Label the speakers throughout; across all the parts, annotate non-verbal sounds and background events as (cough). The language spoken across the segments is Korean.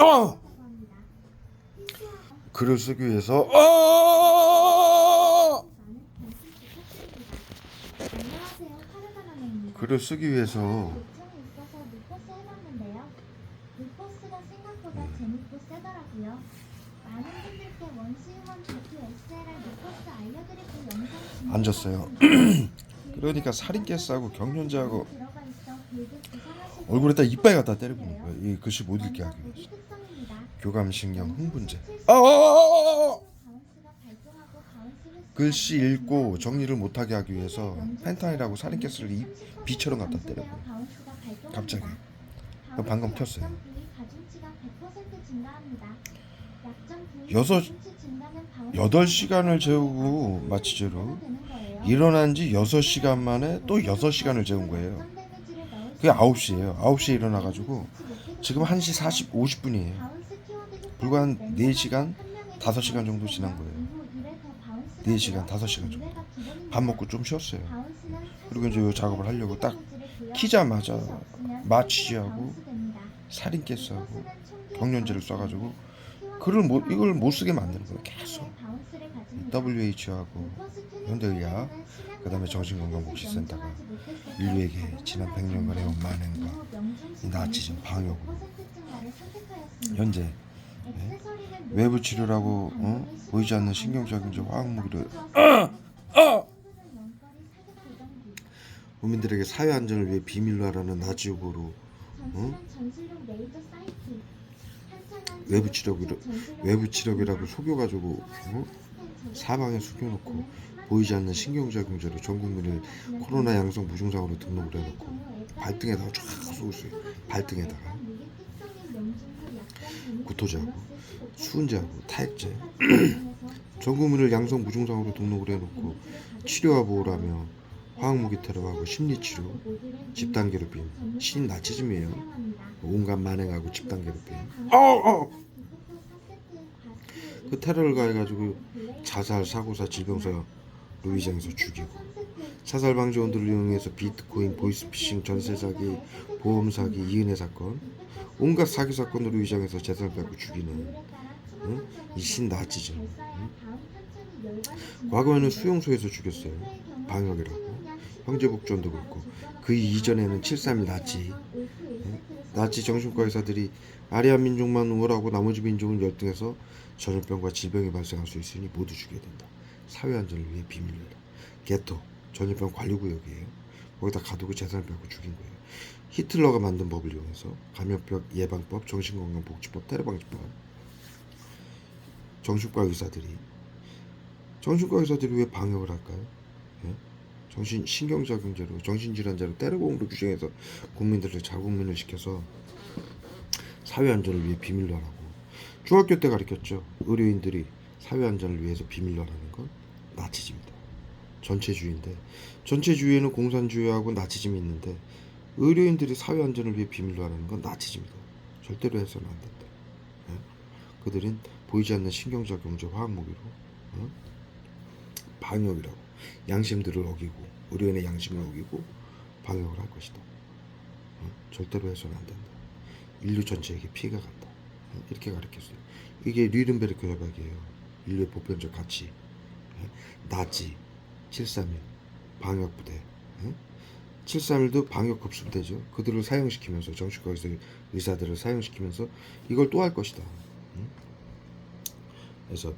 Speaker 1: 어! 글을 쓰기 위해서 어! 글을 쓰기 위해서 앉았어요. (clears throat) 그러니까 살인캐스하고 경련자하고 얼굴에다 이빨 갖다 때려보는 거예요. 이 글씨 못 읽게 하기 위해서. 교감신경 흥분제.
Speaker 2: 아! 발동하고 바운스 횟수가
Speaker 1: 글씨 읽고 정리를 못하게 하기 위해서 펜타닐하고 살인캐스를 이 비처럼 갖다
Speaker 2: 발동합니다.
Speaker 1: 갑자기. 방금 켰어요.
Speaker 2: 부위 가중치가 100% 증가합니다. 약점 부위
Speaker 1: 여섯- 여덟 시간을 재우고 마취제로. 일어난 지 6시간 만에 또 6시간을 재운 거예요. 그게 9시예요. 9시에 일어나가지고 지금 1시 40, 50분이에요. 불과 한 4시간, 5시간 정도 지난 거예요. 4시간, 5시간 정도. 밥 먹고 좀 쉬었어요. 그리고 이제 요 작업을 하려고 딱 키자마자 마취제하고 살인캐스하고 경련제를 쏴가지고 글을 못, 이걸 못 쓰게 만드는 거예요. 계속. WH하고 현대의학, 그 다음에 정신건강복지센터가 인류에게 지난 100년간의 해온 만행과 이 나치즘 방역으로 현재 네, 외부 치료라고 어? 보이지 않는 신경작용제 화학무기를 국민들에게 사회 안전을 위해 비밀로 하라는 나치욕으로 어? 외부 치료기로 외부 치료기라고 속여가지고 어? 사방에 숨겨놓고 보이지 않는 신경작용제로 전 국민을 코로나 양성 무증상으로 등록을 해놓고 발등에다가 쫙 쏘고 있어요. 발등에다가 구토제하고 수은제하고 타액제 (clears throat) 전 국민을 양성 무증상으로 등록을 해놓고 치료와 보호라며 화학무기 테러하고 심리치료 집단 괴롭힘 신나치즘이에요. 온갖 만행하고 집단 괴롭힘. 어, 어. 그 테러를 가해가지고 자살 사고사 질병사 루이장에서 죽이고 사살 방지원들을 이용해서 비트코인 보이스피싱 전세 사기 보험 사기 이은혜 사건 온갖 사기 사건으로 위장해서 재산을 뺏고 죽이는 응? 이 신 나치즘 응? 과거에는 수용소에서 죽였어요 방역이라고 형제복전도 그렇고 그 이전에는 731 나치 응? 나치 정신과 의사들이 아리안 민족만 우월하고 나머지 민족은 열등해서 전염병과 질병이 발생할 수 있으니 모두 죽여야 된다. 사회 안전을 위해 해라. 게토 전염병 관리구역이에요. 거기다 가두고 재산을 뺏고 죽인 거예요. 히틀러가 만든 법을 이용해서 감염병 예방법, 정신건강복지법, 테러방지법 정신과 의사들이 정신과 의사들이 왜 방역을 할까요? 예? 정신 신경작용제로 정신질환자로 때려공으로 규정해서 국민들을 자국민을 시켜서 사회 안전을 위해 비밀로 하라고 중학교 때 가르쳤죠. 의료인들이 사회 안전을 위해서 비밀로 하라는 건 나치즘이다. 전체주의인데 전체주의에는 공산주의하고 나치즘이 있는데 의료인들이 사회 안전을 위해 비밀로 하라는 건 나치즘이다. 절대로 해서는 안 된다. 예? 그들은 보이지 않는 신경작용제 화학무기로 어? 방역이라고 양심들을 어기고 의료인의 양심을 어기고 방역을 할 것이다. 어? 절대로 해서는 안 된다. 인류 전체에게 피해가 간다. 어? 이렇게 가르쳤어요. 이게 뉘른베르크 협약이에요. 인류의 보편적 가치. 예? 나치, 731, 방역부대. 예? 731도 방역급수대죠. 그들을 사용시키면서 의사, 의사들을 사용시키면서 이걸 또 할 것이다. 음? 그래서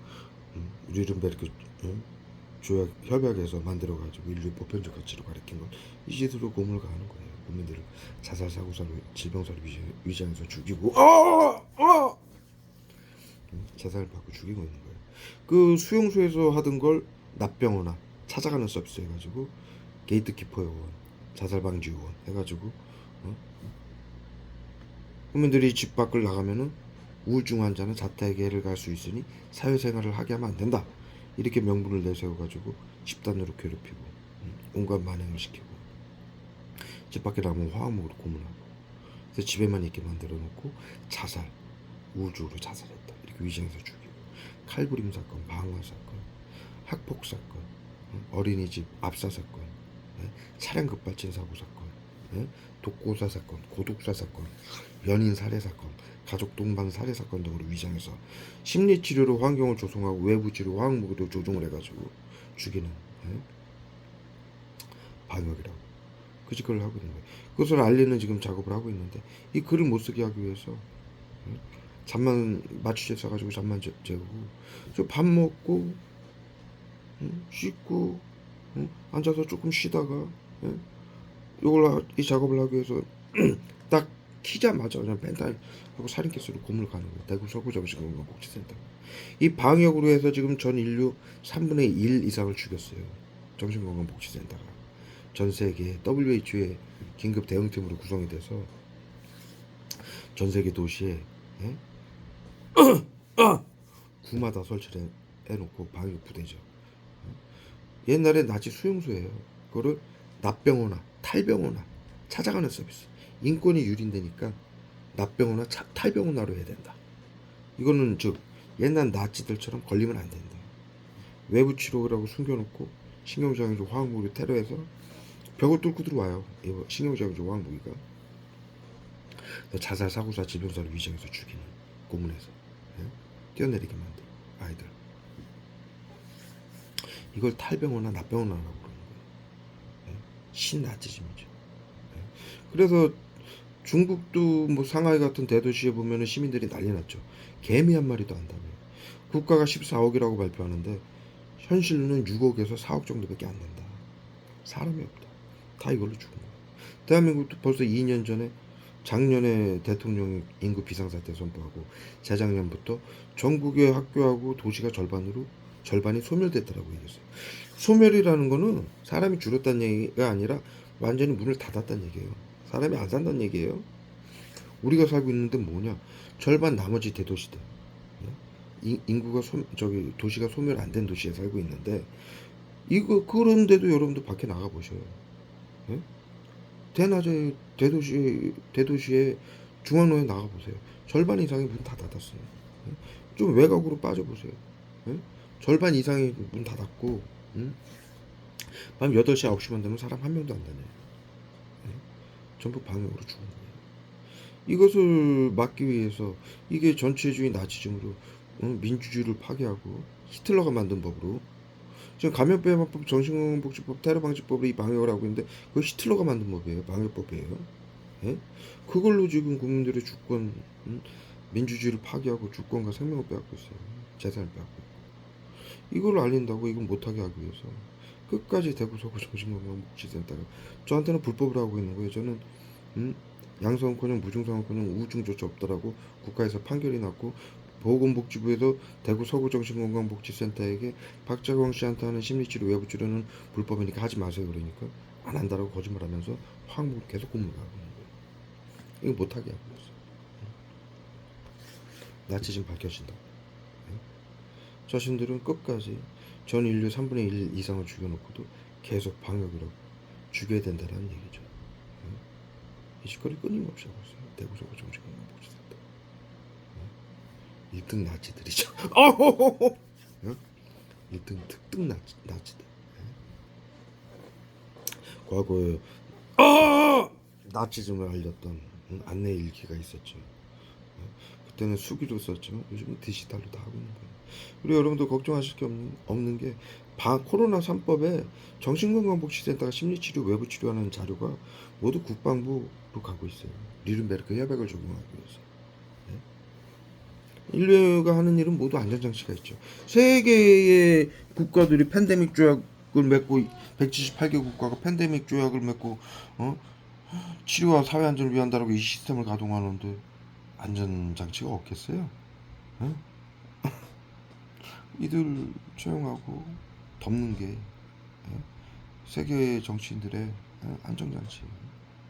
Speaker 1: 음, 뉘른베르크 음? 조약 협약에서 만들어가지고 인류 보편적 가치로 가리킨 걸 이제대로 고문을 가하는 거예요. 국민들을 자살 사고사로 질병사로 위장- 위장해서 죽이고 어! 어! 음, 재산을 받고 죽이고 있는 거예요. 그 수용소에서 하던 걸 납병원나 찾아가는 서비스 해가지고 게이트키퍼 요원, 자살 방지 요원 해가지고 어? 국민들이 집 밖을 나가면은 우울증 환자는 자택에를 갈 수 있으니 사회생활을 하게 하면 안 된다. 이렇게 명분을 내세워가지고 집단으로 괴롭히고 음, 온갖 만행을 시키고 집 밖에 나가면 화학목으로 고문하고 그래서 집에만 있게 만들어 놓고 자살 우울증으로 자살했다 이렇게 위장해서 죽이고 칼부림 사건 방화 사건 학폭 사건 음, 어린이집 압사 사건 예, 차량 급발진 사고 사건 예? 독고사 사건, 고독사 사건, 연인 살해 사건, 가족 동반 살해 사건 등으로 위장해서 심리 치료로 환경을 조성하고 외부 치료 화학무기도 조종을 해가지고 죽이는 예? 방역이라고 그 짓을 하고 있는 거예요. 그것을 알리는 지금 작업을 하고 있는데 이 글을 못 쓰게 하기 위해서 예? 잠만 맞추려 써가지고 잠만 재- 재우고 저 밥 먹고 응? 씻고 응? 앉아서 조금 쉬다가 예? 이걸 하- 이 작업을 하기 위해서 (clears throat) 딱 키자마자 그냥 펜탈 하고 살인캐스로 고문을 가는 거예요. 대구 서구 정신건강 복지센터. 이 방역으로 해서 지금 전 인류 3분의 1 이상을 죽였어요. 정신건강 복지센터가 전 세계 WHO의 긴급 대응팀으로 구성이 돼서 전 세계 도시에 예? (clears throat) 구마다 설치를 해- 해놓고 방역 부대죠. 옛날에 나치 수용소예요. 그거를 납병호나 탈병호나 찾아가는 서비스. 인권이 유린되니까 차- 탈병호나로 해야 된다. 이거는 즉 옛날 나치들처럼 걸리면 안 된다. 외부 치료라고 숨겨놓고 신경장애조 화학무기 테러해서 벽을 뚫고 들어와요. 신경장애조 화학무기가 자살 사고사 질병사를 위장해서 죽이는 고문해서 예? 뛰어내리게 만든 아이들. 이걸 탈병호나 납병호나라고 그러는 거예요. 예? 신나치즘이죠. 예? 그래서 중국도 뭐 상하이 같은 대도시에 보면은 시민들이 난리 났죠. 개미 한 마리도 안 다녀요. 국가가 14억이라고 발표하는데 현실로는 6억에서 4억 정도밖에 안 된다. 사람이 없다. 다 이걸로 죽은 거야. 대한민국도 벌써 2년 전에 작년에 대통령이 인구 비상사태 선포하고 재작년부터 전국의 학교하고 도시가 절반으로 절반이 소멸됐다라고 얘기했어요. 소멸이라는 거는 사람이 줄었다는 얘기가 아니라 완전히 문을 닫았다는 얘기예요. 사람이 안 산다는 얘기예요. 우리가 살고 있는데 뭐냐? 절반 나머지 대도시들. 예? 인- 인구가 소, 저기 도시가 소멸 안 된 도시에 살고 있는데 이거 그런데도 여러분들 밖에 나가 보셔요. 예? 대낮에 대도시 대도시에 중앙로에 나가 보세요. 절반 이상이 문 다 닫았어요. 예? 좀 외곽으로 빠져 보세요. 예? 절반 이상이 문 닫았고 음? 밤 8시 9시만 되면 사람 한 명도 안 다녀요. 예? 전부 방역으로 죽은 거예요. 이것을 막기 위해서 이게 전체주의 나치즘으로 어, 민주주의를 파괴하고 히틀러가 만든 법으로 지금 감염병 예방법, 정신건강복지법, 테러방지법으로 이 방역을 하고 있는데 그거 히틀러가 만든 법이에요. 방역법이에요. 예? 그걸로 지금 국민들의 주권, 음, 민주주의를 파괴하고 주권과 생명을 빼앗고 있어요. 재산을 빼앗고. 이걸 알린다고 이걸 못하게 하기 위해서 끝까지 대구 서구 정신건강 복지센터가 저한테는 불법을 하고 있는 거예요. 저는 음, 양성은커녕 무증상은커녕 우증조차 없더라고 국가에서 판결이 났고 보건복지부에서 대구 서구정신건강복지센터에게 박자광 씨한테 하는 심리치료 외부 치료는 불법이니까 하지 마세요 그러니까 안 한다라고 거짓말하면서 화학무를 계속 고문을 하고 있는 거예요. 이거 못하게 하고 있어. 나치즘 밝혀진다. 자신들은 끝까지 전 인류 3분의 1 이상을 죽여놓고도 계속 방역이라고 죽여야 된다는 얘기죠. 이 짓거리 끊임없이 하고 있어요. 대구 서구 정신건강복지센터. 1등 나치들이죠. (laughs) 어호호호. 1등 특등 나치, 나치들. 예. 과거에 아! 나치즘을 알렸던 음, 안내 일기가 있었죠. 예. 그때는 수기로 썼지만 요즘은 디지털로 다 하고 있는 거예요. 그리고 여러분들 걱정하실 게 없는, 없는 게 바, 코로나 3법에 정신건강복지센터가 심리치료 외부치료하는 자료가 모두 국방부로 가고 있어요. 리른베르크 협약을 적용하기 위해서. 인류가 하는 일은 모두 안전장치가 있죠. 세계의 국가들이 팬데믹 조약을 맺고 178개 국가가 팬데믹 조약을 맺고 어? 치료와 사회 안전을 위한다라고 이 시스템을 가동하는데 안전장치가 없겠어요? 어? 이들 채용하고 덮는 게 어? 세계 정치인들의 어? 안전장치.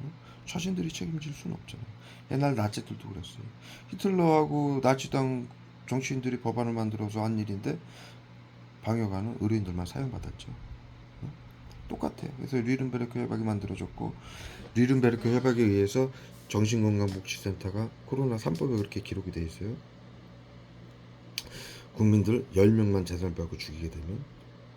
Speaker 1: 어? 자신들이 책임질 수는 없잖아요. 옛날 나치들도 그랬어요. 히틀러하고 나치당 정치인들이 법안을 만들어서 한 일인데 방역하는 의료인들만 사용받았죠. 어? 똑같아요. 그래서 리른베르크 협약이 만들어졌고 리른베르크 협약에 의해서 정신건강복지센터가 코로나 3법에 그렇게 기록이 돼 있어요. 국민들 10명만 재산을 빼고 죽이게 되면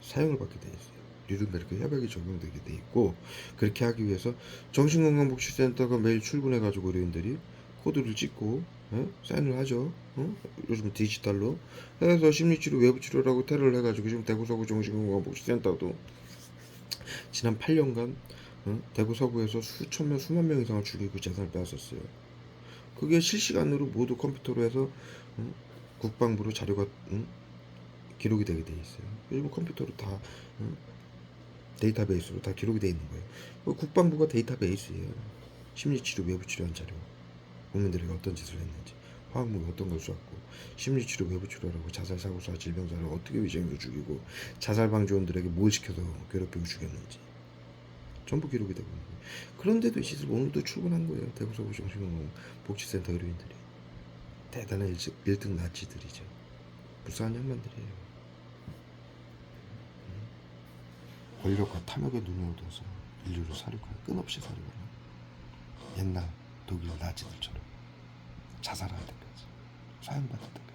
Speaker 1: 사형을 받게 돼 있어요. 뉴른베르크 협약이 적용되게 돼 있고 그렇게 하기 위해서 정신건강복지센터가 매일 출근해 가지고 의료인들이 코드를 찍고 예? 사인을 하죠. 어? 요즘 디지털로 해서 심리치료 외부치료라고 테러를 해가지고 지금 대구 서구 정신건강복지센터도 지난 8년간 어? 대구 서구에서 수천 명 수만 명 이상을 죽이고 재산을 빼앗았어요. 그게 실시간으로 모두 컴퓨터로 해서 어? 국방부로 자료가 응? 기록이 되게 돼 있어요. 요즘 컴퓨터로 다 응? 데이터베이스로 다 기록이 돼 있는 거예요. 그 국방부가 데이터베이스예요. 심리치료 외부치료한 자료. 국민들에게 어떤 짓을 했는지, 화학무기 어떤 걸 쏘았고, 심리치료 외부치료라고 자살 사고사 질병사를 어떻게 위장으로 죽이고, 자살 방지원들에게 뭘 시켜서 괴롭히고 죽였는지 전부 기록이 되고 있는 거예요. 그런데도 이 짓을 오늘도 출근한 거예요. 대구서구 정신건강 복지센터 의료인들이 대단한 일등, 일등 나치들이죠. 불쌍한 양반들이에요. 음. 권력과 탐욕에 눈이 어두워서 인류를 사륙하여 끊없이 사륙하는 옛날 독일 나치들처럼 자살할 때까지 사형받을 때까지